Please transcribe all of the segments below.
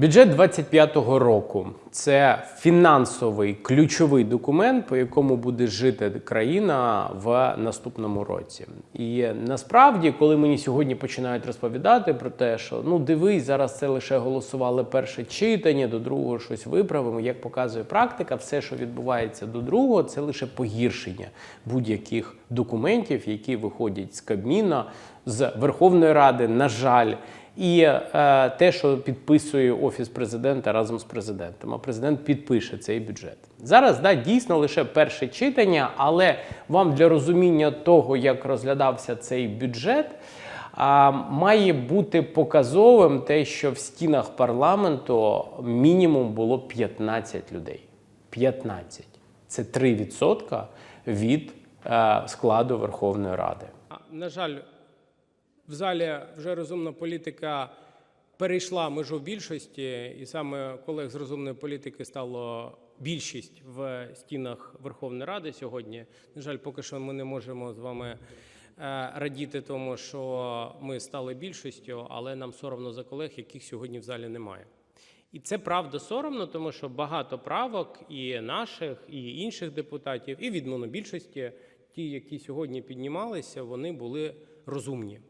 Бюджет 25-го року це фінансовий ключовий документ, по якому буде жити країна в наступному році. І насправді, коли мені сьогодні починають розповідати про те, що ну дивись, зараз це лише голосували перше читання, до другого щось виправимо. Як показує практика, все, що відбувається до другого, це лише погіршення будь-яких документів, які виходять з Кабміна, з Верховної Ради, на жаль. І е, те, що підписує офіс президента разом з президентом, а президент підпише цей бюджет. Зараз да, дійсно лише перше читання, але вам для розуміння того, як розглядався цей бюджет, а, має бути показовим те, що в стінах парламенту мінімум було 15 людей. 15. Це 3% від е, складу Верховної Ради. На жаль, в залі вже розумна політика перейшла межу більшості, і саме колег з розумної політики стало більшість в стінах Верховної Ради сьогодні. На жаль, поки що ми не можемо з вами е, радіти тому, що ми стали більшістю, але нам соромно за колег, яких сьогодні в залі немає. І це правда соромно, тому що багато правок і наших, і інших депутатів, і від монобільшості, ті, які сьогодні піднімалися, вони були розумні.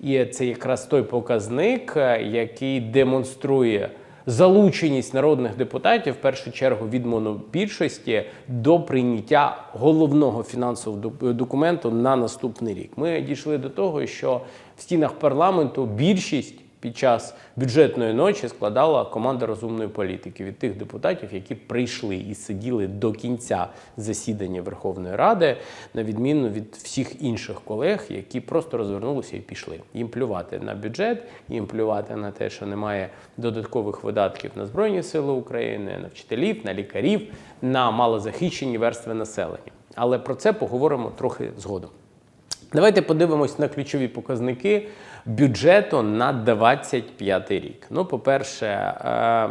І це якраз той показник, е, який демонструє залученість народних депутатів, в першу чергу від монобільшості, до прийняття головного фінансового док- документу на наступний рік. Ми дійшли до того, що в стінах парламенту більшість під час бюджетної ночі складала команда розумної політики від тих депутатів, які прийшли і сиділи до кінця засідання Верховної Ради, на відміну від всіх інших колег, які просто розвернулися і пішли. Їм плювати на бюджет, їм плювати на те, що немає додаткових видатків на Збройні Сили України, на вчителів, на лікарів, на малозахищені верстви населення. Але про це поговоримо трохи згодом. Давайте подивимось на ключові показники бюджету на 25 рік. Ну, по-перше, е,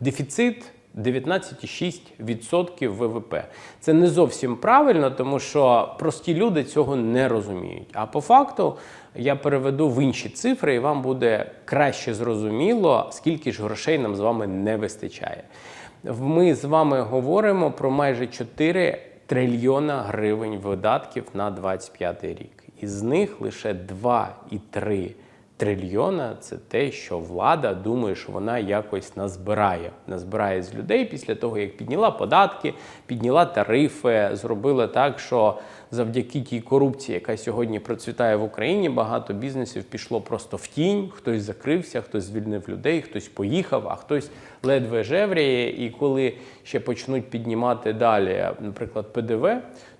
дефіцит 19,6% ВВП. Це не зовсім правильно, тому що прості люди цього не розуміють. А по факту я переведу в інші цифри, і вам буде краще зрозуміло, скільки ж грошей нам з вами не вистачає. Ми з вами говоримо про майже 4 трильйона гривень видатків на 25 рік. Із них лише 2,3 трильйона це те, що влада думає, що вона якось назбирає. Назбирає з людей після того, як підняла податки, підняла тарифи, зробила так, що завдяки тій корупції, яка сьогодні процвітає в Україні, багато бізнесів пішло просто в тінь. Хтось закрився, хтось звільнив людей, хтось поїхав, а хтось ледве жевріє. І коли ще почнуть піднімати далі, наприклад, ПДВ,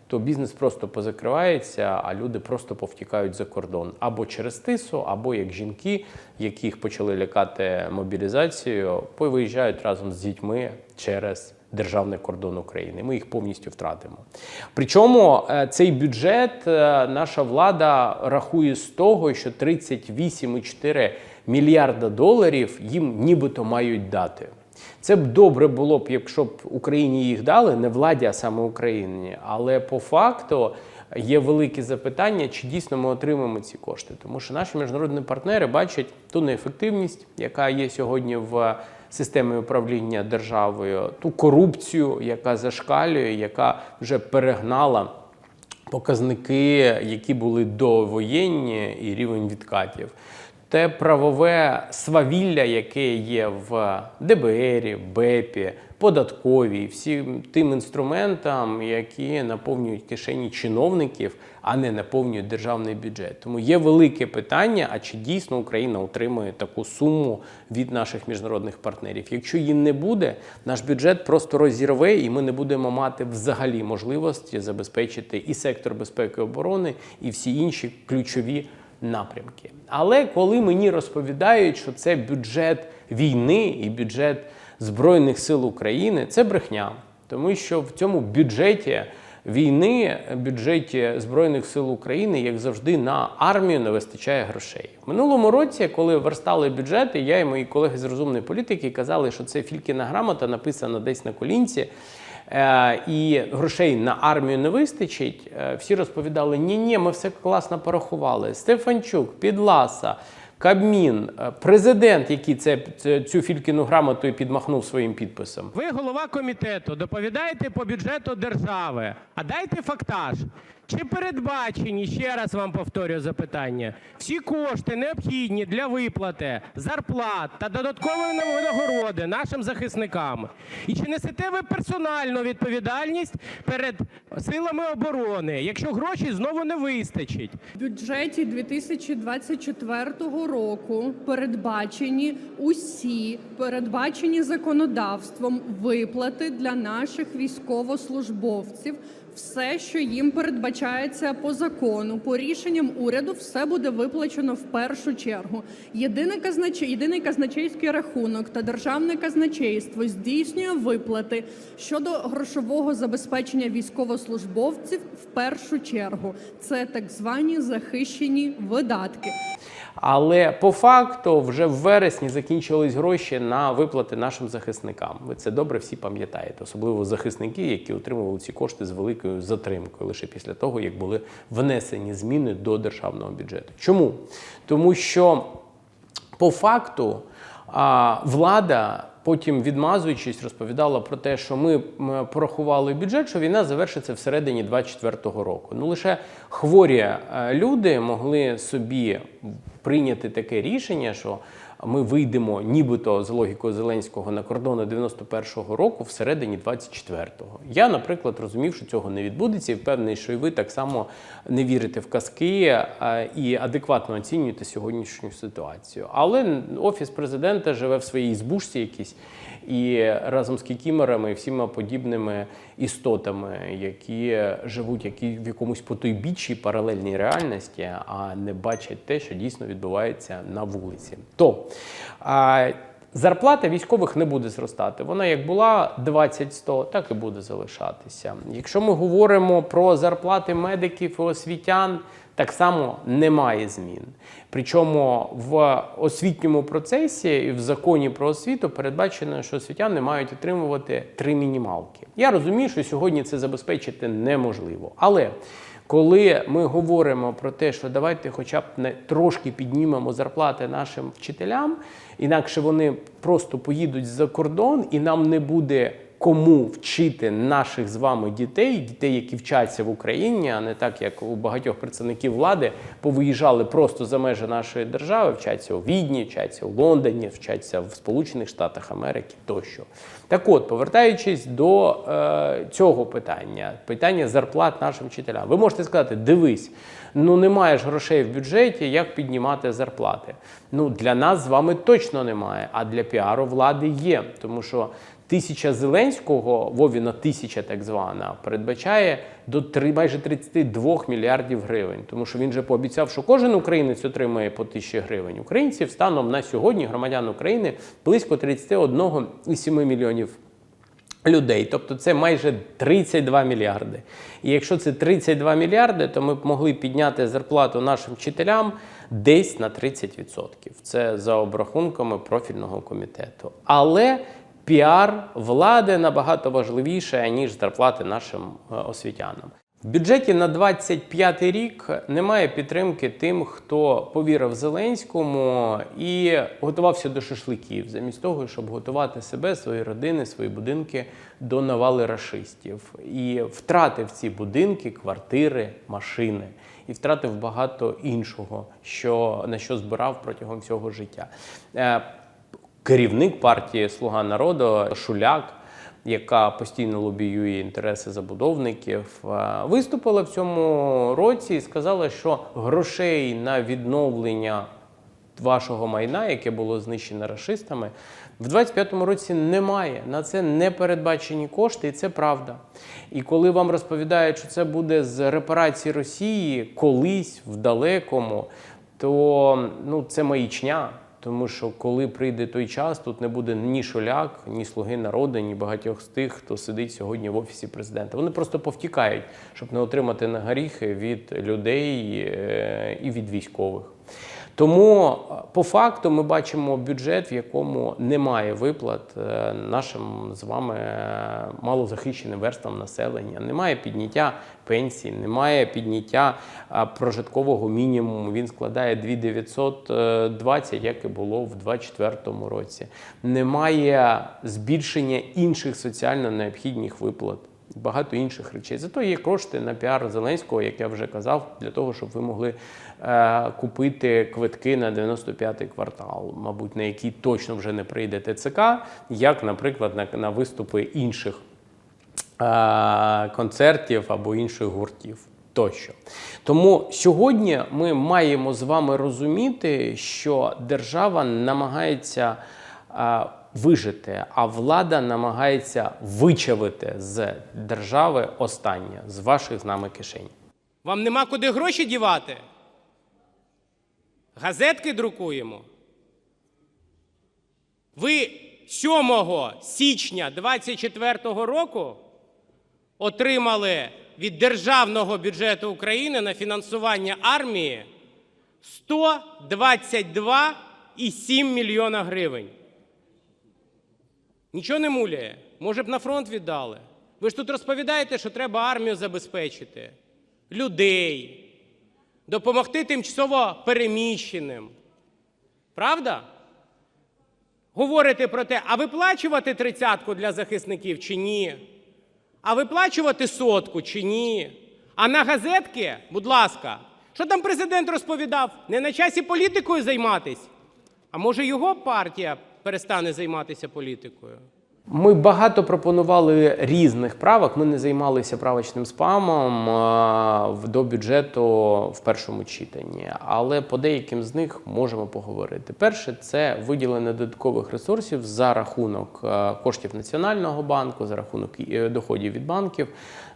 то бізнес просто позакривається, а люди просто повтікають за кордон або через тису, або як жінки, яких почали лякати мобілізацією, повиїжджають разом з дітьми через державний кордон України. Ми їх повністю втратимо. Причому е, цей бюджет е, наша влада рахує з того, що 38,4 мільярда доларів їм нібито мають дати. Це б добре було б, якщо б Україні їх дали, не владі, а саме Україні. Але по факту є великі запитання, чи дійсно ми отримаємо ці кошти. Тому що наші міжнародні партнери бачать ту неефективність, яка є сьогодні в системі управління державою, ту корупцію, яка зашкалює, яка вже перегнала показники, які були довоєнні, і рівень відкатів. Те правове свавілля, яке є в ДБРі, БЕПі, податковій, всім тим інструментам, які наповнюють кишені чиновників, а не наповнюють державний бюджет. Тому є велике питання: а чи дійсно Україна отримує таку суму від наших міжнародних партнерів? Якщо її не буде, наш бюджет просто розірве, і ми не будемо мати взагалі можливості забезпечити і сектор безпеки і оборони, і всі інші ключові напрямки. Але коли мені розповідають, що це бюджет війни і бюджет Збройних сил України, це брехня, тому що в цьому бюджеті війни, бюджеті Збройних сил України, як завжди, на армію не вистачає грошей. Минулому році, коли верстали бюджети, я і мої колеги з розумної політики казали, що це фількіна грамота написана десь на колінці. Е, і грошей на армію не вистачить, е, всі розповідали: ні, ні, ми все класно порахували. Стефанчук, Підласа, Кабмін, е, президент, який це, це- цю фількіну грамоту і підмахнув своїм підписом. Ви голова комітету, доповідаєте по бюджету держави. А дайте фактаж. Чи передбачені, ще раз вам повторюю запитання, всі кошти необхідні для виплати зарплат та додаткової винагороди нашим захисникам? І чи несете ви персональну відповідальність перед силами оборони, якщо грошей знову не вистачить? В бюджеті 2024 року передбачені усі передбачені законодавством виплати для наших військовослужбовців. Все, що їм передбачається по закону, по рішенням уряду, все буде виплачено в першу чергу. Єдине казнач... Єдиний казначейський рахунок та державне казначейство здійснює виплати щодо грошового забезпечення військовослужбовців в першу чергу. Це так звані захищені видатки. Але по факту вже в вересні закінчились гроші на виплати нашим захисникам. Ви це добре всі пам'ятаєте, особливо захисники, які отримували ці кошти з великою затримкою лише після того, як були внесені зміни до державного бюджету. Чому? Тому що по факту влада. Потім, відмазуючись, розповідала про те, що ми порахували бюджет, що війна завершиться всередині 24-го року. Ну лише хворі е, люди могли собі прийняти таке рішення, що ми вийдемо, нібито з логікою Зеленського на кордони 91-го року всередині 24-го. Я, наприклад, розумів, що цього не відбудеться, і впевнений, що і ви так само не вірите в казки е, і адекватно оцінюєте сьогоднішню ситуацію. Але офіс президента живе в своїй збушці якійсь і разом з кікімерами і всіма подібними істотами, які живуть які в якомусь потойбіччі паралельній реальності, а не бачать те, що дійсно відбувається на вулиці. То зарплата військових не буде зростати. Вона як була 20-100, так і буде залишатися. Якщо ми говоримо про зарплати медиків і освітян. Так само немає змін. Причому в освітньому процесі і в законі про освіту передбачено, що освітяни мають отримувати три мінімалки. Я розумію, що сьогодні це забезпечити неможливо. Але коли ми говоримо про те, що давайте хоча б не трошки піднімемо зарплати нашим вчителям, інакше вони просто поїдуть за кордон і нам не буде кому вчити наших з вами дітей, дітей, які вчаться в Україні, а не так, як у багатьох представників влади повиїжджали просто за межі нашої держави, вчаться у Відні, вчаться у Лондоні, вчаться в Сполучених Штатах Америки тощо. Так от, повертаючись до е, цього питання, питання зарплат нашим вчителям, ви можете сказати, дивись, ну немає ж грошей в бюджеті, як піднімати зарплати. Ну для нас з вами точно немає, а для піару влади є, тому що. Тисяча Зеленського, Вовіна тисяча так звана, передбачає до три, майже 32 мільярдів гривень. Тому що він же пообіцяв, що кожен українець отримає по тисячі гривень. Українців станом на сьогодні, громадян України, близько 31,7 мільйонів людей. Тобто це майже 32 мільярди. І якщо це 32 мільярди, то ми б могли підняти зарплату нашим вчителям десь на 30%. Це за обрахунками профільного комітету. Але піар влади набагато важливіше, ніж зарплати нашим е, освітянам. В бюджеті на 25 рік немає підтримки тим, хто повірив Зеленському і готувався до шашликів, замість того, щоб готувати себе, свої родини, свої будинки до навали рашистів. І втратив ці будинки, квартири, машини. І втратив багато іншого, що, на що збирав протягом всього життя. Керівник партії Слуга народу Шуляк, яка постійно лобіює інтереси забудовників, е, виступила в цьому році і сказала, що грошей на відновлення вашого майна, яке було знищене рашистами, в 25-му році немає. На це не передбачені кошти, і це правда. І коли вам розповідають, що це буде з репарації Росії колись в далекому, то ну, це маячня. Тому що коли прийде той час, тут не буде ні шоляк, ні слуги народу, ні багатьох з тих, хто сидить сьогодні в офісі президента. Вони просто повтікають, щоб не отримати на горіхи від людей е, і від військових. Тому е, по факту ми бачимо бюджет, в якому немає виплат е, нашим з вами е, малозахищеним верствам населення, немає підняття пенсій, немає підняття прожиткового мінімуму. Він складає 2920, як і було в 2024 році. Немає збільшення інших соціально необхідних виплат. Багато інших речей. Зато є кошти на піар Зеленського, як я вже казав, для того, щоб ви могли е, купити квитки на 95-й квартал, мабуть, на який точно вже не прийде ТЦК, як, наприклад, на, на виступи інших е, концертів або інших гуртів. Тощо. Тому сьогодні ми маємо з вами розуміти, що держава намагається е, вижити, а влада намагається вичавити з держави останнє з ваших з нами кишень. Вам нема куди гроші дівати? Газетки друкуємо. Ви 7 січня 24 року отримали від Державного бюджету України на фінансування армії 122,7 мільйона гривень. Нічого не муляє. Може б на фронт віддали. Ви ж тут розповідаєте, що треба армію забезпечити, людей, допомогти тимчасово переміщеним. Правда? Говорите про те, а виплачувати тридцятку для захисників чи ні? А виплачувати сотку чи ні? А на газетки, будь ласка, що там президент розповідав? Не на часі політикою займатись? А може його партія перестане займатися політикою? Ми багато пропонували різних правок. Ми не займалися правочним спамом до бюджету в першому читанні, але по деяким з них можемо поговорити. Перше це виділення додаткових ресурсів за рахунок коштів Національного банку, за рахунок е, доходів від банків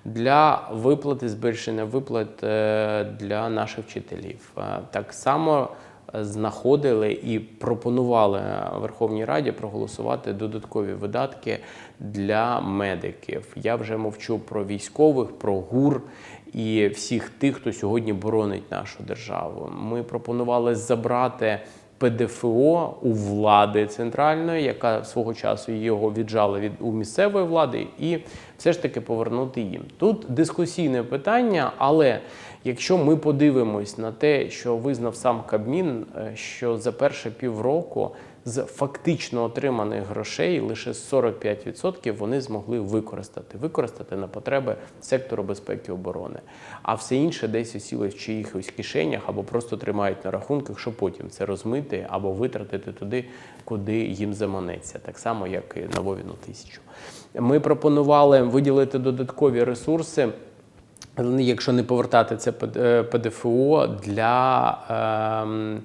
для виплати збільшення виплат е, для наших вчителів. Так само знаходили і пропонували Верховній Раді проголосувати додаткові видатки для медиків. Я вже мовчу про військових, про ГУР і всіх тих, хто сьогодні боронить нашу державу. Ми пропонували забрати. ПДФО у влади центральної, яка свого часу його віджала від у місцевої влади, і все ж таки повернути їм. Тут дискусійне питання, але якщо ми подивимось на те, що визнав сам Кабмін, е, що за перше півроку з фактично отриманих грошей лише 45% вони змогли використати, використати на потреби сектору безпеки і оборони. А все інше десь осіло в чиїхось кишенях або просто тримають на рахунках, щоб потім це розмити або витратити туди, куди їм заманеться, так само як і на Вовіну тисячу. Ми пропонували виділити додаткові ресурси. Якщо не повертати це е, ПДФО для ем,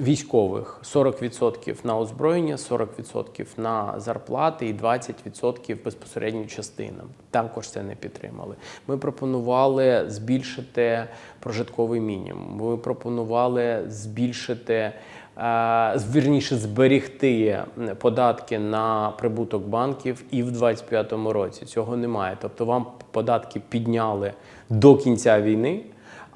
військових 40% на озброєння, 40% на зарплати і 20% безпосередньо частинам. Також це не підтримали. Ми пропонували збільшити прожитковий мінімум. Ми пропонували збільшити. е, Вірніше зберігти податки на прибуток банків і в 2025 році. Цього немає. Тобто вам податки підняли до кінця війни,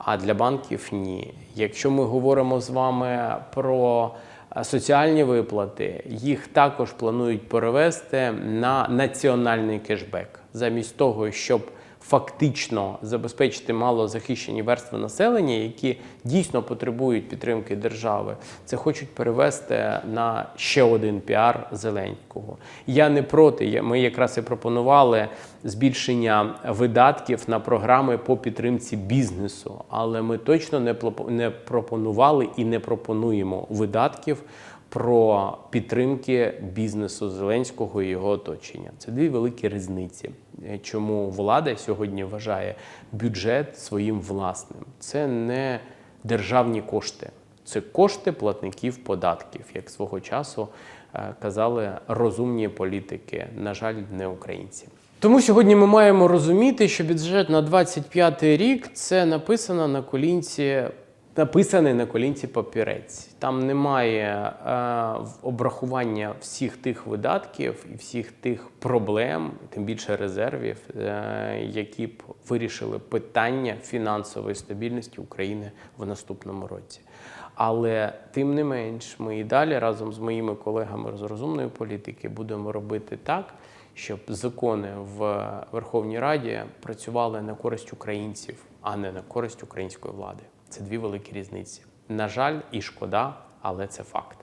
а для банків ні. Якщо ми говоримо з вами про е, соціальні виплати, їх також планують перевести на національний кешбек, замість того, щоб фактично забезпечити малозахищені верстви населення, які дійсно потребують підтримки держави, це хочуть перевести на ще один піар Зеленського. Я не проти. Ми якраз і пропонували збільшення видатків на програми по підтримці бізнесу, але ми точно не пропонували і не пропонуємо видатків про підтримки бізнесу Зеленського і його оточення. Це дві великі різниці. Е, Чому влада сьогодні вважає бюджет своїм власним? Це не державні кошти, це кошти платників податків, як свого часу е, казали розумні політики, на жаль, не українці. Тому сьогодні ми маємо розуміти, що бюджет на 25 рік це написано на колінці написаний на колінці папірець. Там немає е, обрахування всіх тих видатків і всіх тих проблем, тим більше резервів, е, які б вирішили питання фінансової стабільності України в наступному році. Але тим не менш, ми і далі разом з моїми колегами з розумної політики будемо робити так. Щоб закони в Верховній Раді працювали на користь українців, а не на користь української влади. Це дві великі різниці. На жаль, і шкода, але це факт.